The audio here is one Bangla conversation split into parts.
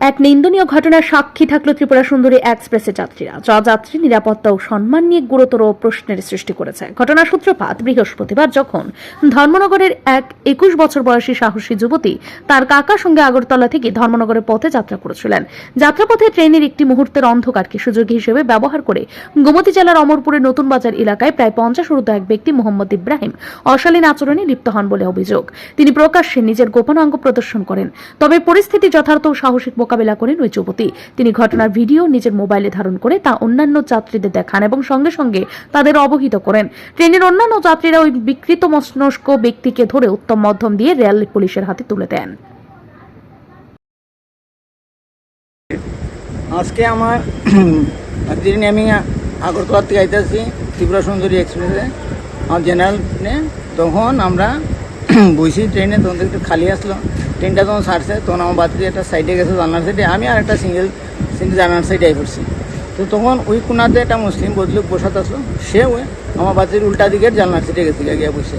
এক নিন্দনীয় ঘটনার সাক্ষী থাকল ত্রিপুরা সুন্দরী এক্সপ্রেসের যাত্রীরা। যা যাত্রী নিরাপত্তা ও সম্মান নিয়ে গুরুতর প্রশ্নের সৃষ্টি করেছে। ঘটনার সূত্রপাত বৃহস্পতিবার যখন ধর্মনগরের এক একুশ বছর বয়সী সাহসী যুবতী তার কাকার সঙ্গে আগরতলা থেকে ধর্মনগরের পথে যাত্রা করেছিলেন। যাত্রাপথে ট্রেনের একটি মুহূর্তের অন্ধকারকে সুযোগ হিসেবে ব্যবহার করে গোমতী জেলার অমরপুরের নতুন বাজার এলাকায় প্রায় পঞ্চাশ ঊর্ধ্ব এক ব্যক্তি মোহাম্মদ ইব্রাহিম অশালীন আচরণে লিপ্ত হন বলে অভিযোগ। তিনি প্রকাশ্যে নিজের গোপনাঙ্গ প্রদর্শন করেন। তবে পরিস্থিতি যথার্থ সাহসিক মোকাবেলা করেন ওই যুবতী। তিনি ঘটনার ভিডিও নিজের মোবাইলে ধারণ করে তা অন্যান্য যাত্রীদের দেখান এবং সঙ্গে সঙ্গে তাদের অবহিত করেন। ট্রেনের অন্যান্য যাত্রীরা ওই বিকৃত মস্তিষ্ক ব্যক্তিকে ধরে উত্তম মধ্যম দিয়ে রেল পুলিশের হাতে তুলে দেন। আজকে আমার একদিন আমি আগরতলা থেকে আইতেছি ত্রিপুরা সুন্দরী এক্সপ্রেসে। আমার জেনারেল তখন আমরা বসি ট্রেনে, তখন একটু খালি আসলো। ট্রেনটা তখন ছাড়ছে, তখন আমার বাচ্চা একটা সাইডে গেছে জানার সাইডে আমি আর একটা সিঙ্গেল সিঙ্গেল জানার সাইডে পড়ছি। তো তখন ওই কোনাতে একটা মুসলিম বদলুক বসাতে আসলো। সে ওই আমার বাচ্চার উল্টা দিকের জানলার সাইডে গেছে, গিয়ে বসে।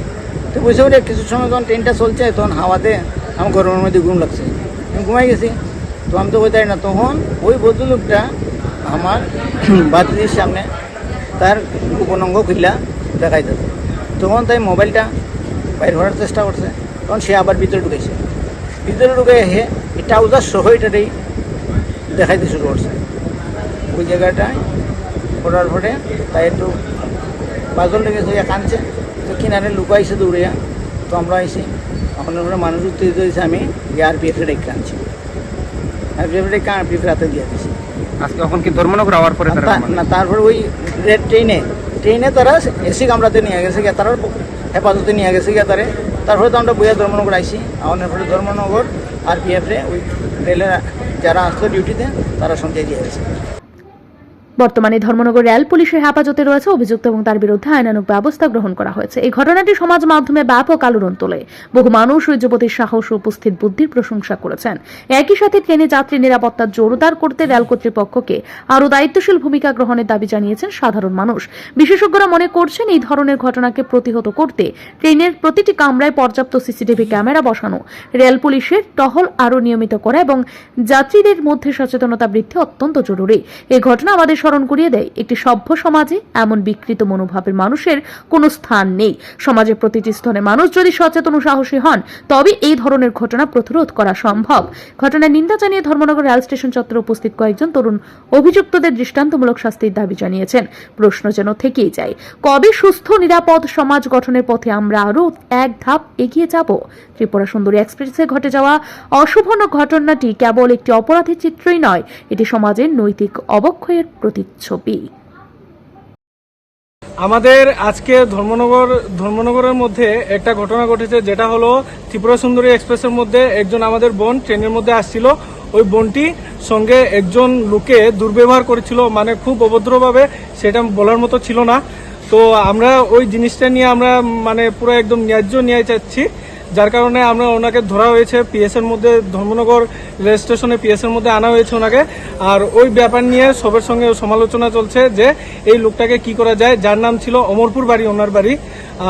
তো বসে ওটা কিছু সময় যখন ট্রেনটা চলছে, তখন হাওয়াতে আমার গরমের মধ্যে ঘুম লাগছে। আমি ঘুমাই গেছি। তো আমি তো পারি না, তখন ওই ভদ্রলোকটা আমার বাতির সামনে তার উপনঙ্গ খুললা দেখাইতেছে। তখন তাই মোবাইলটা বাইর হওয়ার চেষ্টা করছে। তখন সে আবার ভিতরে ঢুকেছে। ভিতরে ঢুকে হে ট্রাউজার সহ এটাতেই দেখাইতে শুরু করছে। ওই জায়গাটায় করার পরে তাই একটু পাগল লেগে হইয়া কাঁদছে। তো কিনারে লুকাইছে দৌড়িয়া। তো আমরা আইসি এখন ওখানে মানুষ উত্তেজিত হয়েছে আমি আরপিএফে রেখে আনছি। আরপিএফে রেখে আরপিএফ রাতে দিয়ে দিছি। আজকে এখন কি ধর্মনগর আওয়ার পরে না তারপর ওই রেড ট্রেনে ট্রেনে তারা এসি কামরাতে নিয়ে গেছে তারা হেফাজতে নিয়ে গেছে গিয়ে তারে। তারপরে তো আমরা বইয়া ধর্মনগর আইসি আমাদের পরে ধর্মনগর আর পি এফ রে ওই রেলের যারা আসতো ডিউটিতে তারা সঞ্চয় দিয়ে গেছে। বর্তমানে ধর্মনগর রেল পুলিশের হেফাজতে রয়েছে অভিযুক্ত এবং তার বিরুদ্ধে আইনানুগ ব্যবস্থা গ্রহণ করা হয়েছে। এই ঘটনাটি সমাজ মাধ্যমে ব্যাপক আলোড়ন তোলে। বহু মানুষ ওই যুবতীর সাহস ও উপস্থিত বুদ্ধির প্রশংসা করেছেন। একই সাথে ট্রেনে যাত্রী নিরাপত্তা জোরদার করতে রেল কর্তৃপক্ষকে আরও দায়িত্বশীল ভূমিকা গ্রহণের দাবি জানিয়েছেন সাধারণ মানুষ। বিশেষজ্ঞরা মনে করছেন এই ধরনের ঘটনাকে প্রতিহত করতে ট্রেনের প্রতিটি কামরায় পর্যাপ্ত সিসিটিভি ক্যামেরা বসানো, রেল পুলিশের টহল আরও নিয়মিত করা এবং যাত্রীদের মধ্যে সচেতনতা বৃদ্ধি অত্যন্ত জরুরি। এই ঘটনা আমাদের স্মরণ করিয়ে দেয়। একটি সভ্য সমাজে এমন বিকৃত মনোভাবের মানুষের কোনো স্থান নেই। সমাজের প্রতিটি স্তরে মানুষ যদি সচেতন ও সাহসী হন, তবে এই ধরনের ঘটনা প্রতিরোধ করা সম্ভব। ঘটনার নিন্দা জানিয়ে ধর্মনগর রেল স্টেশন চত্বরে উপস্থিত কয়েকজন তরুণ অভিযুক্তদের দৃষ্টান্তমূলক শাস্তির দাবি জানিয়েছেন। প্রশ্ন যেন থেকেই যায়, কবে সুস্থ, নিরাপদ সমাজ গঠনের পথে আমরা আরও এক ধাপ এগিয়ে যাব? ত্রিপুরা সুন্দরী এক্সপ্রেসে ঘটে যাওয়া অশুভন ঘটনাটি কেবল একটি অপরাধী চিত্রই নয়, এটি সমাজের নৈতিক অবক্ষয়ের প্রতিচ্ছবি আমাদের আজকে ধর্মনগর, ধর্মনগরের মধ্যে একটা ঘটনা ঘটেছে, যেটা হলো ত্রিপুরা সুন্দরী এক্সপ্রেসের মধ্যে একজন আমাদের বোন ট্রেনের মধ্যে আসছিল। ওই বোনটি সঙ্গে একজন লোকে দুর্ব্যবহার করেছিল মানে খুব অভদ্রভাবে, সেটা বলার মতো ছিল না। তো আমরা ওই জিনিসটা নিয়ে আমরা মানে পুরো একদম ন্যায্য ন্যায় চাচ্ছি। যার কারণে আমরা ওনাকে ধরা হয়েছে পিএস এর মধ্যে, ধর্মনগর রেল স্টেশনে পিএস এর মধ্যে আনা হয়েছে ওনাকে। আর ওই ব্যাপার নিয়ে সবের সঙ্গে সমালোচনা চলছে যে এই লোকটাকে কি করা যায়। যার নাম ছিল অমরপুর বাড়ি, ওনার বাড়ি।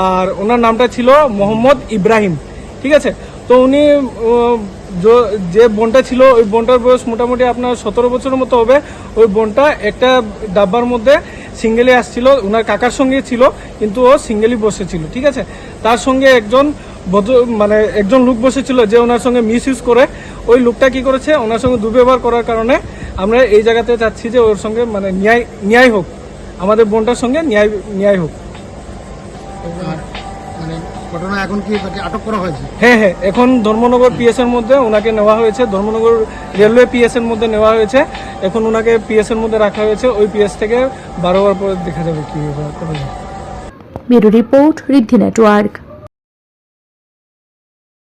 আর ওনার নামটা ছিল মোহাম্মদ ইব্রাহিম। ঠিক আছে? তো উনি যে বোনটা ছিল, ওই বোনটার বয়স মোটামুটি আপনার সতেরো বছরের মতো হবে। ওই বোনটা একটা ডাব্বার মধ্যে সিঙ্গেলি আসছিল। ওনার কাকার সঙ্গে ছিল, কিন্তু ও সিঙ্গেলি বসেছিল ঠিক আছে? তার সঙ্গে একজন ভদ্র মানে একজন লোক বসেছিল যে ওনার সঙ্গে মিস ইউজ করে ওই লোকটা কি করেছে? ওনার সঙ্গে দুর্ব্যবহার করার কারণে আমরা এই জায়গাতে চাচ্ছি যে ওর সঙ্গে মানে ন্যায় ন্যায় হোক। আমাদের বোনটার সঙ্গে ন্যায় ন্যায় হোক। মানে ঘটনা এখন কি আটক করা হয়েছে? হ্যাঁ হ্যাঁ এখন ধর্মনগর পিএস এর মধ্যে ওনাকে নেওয়া হয়েছে। ধর্মনগর রেলওয়ে পিএস এর মধ্যে নেওয়া হয়েছে। এখন ওনাকে পিএস এর মধ্যে রাখা হয়েছে। ওই পিএস থেকে বারো বার পরে দেখা যাবে কি করা যায়। Bureau report Riddhi network.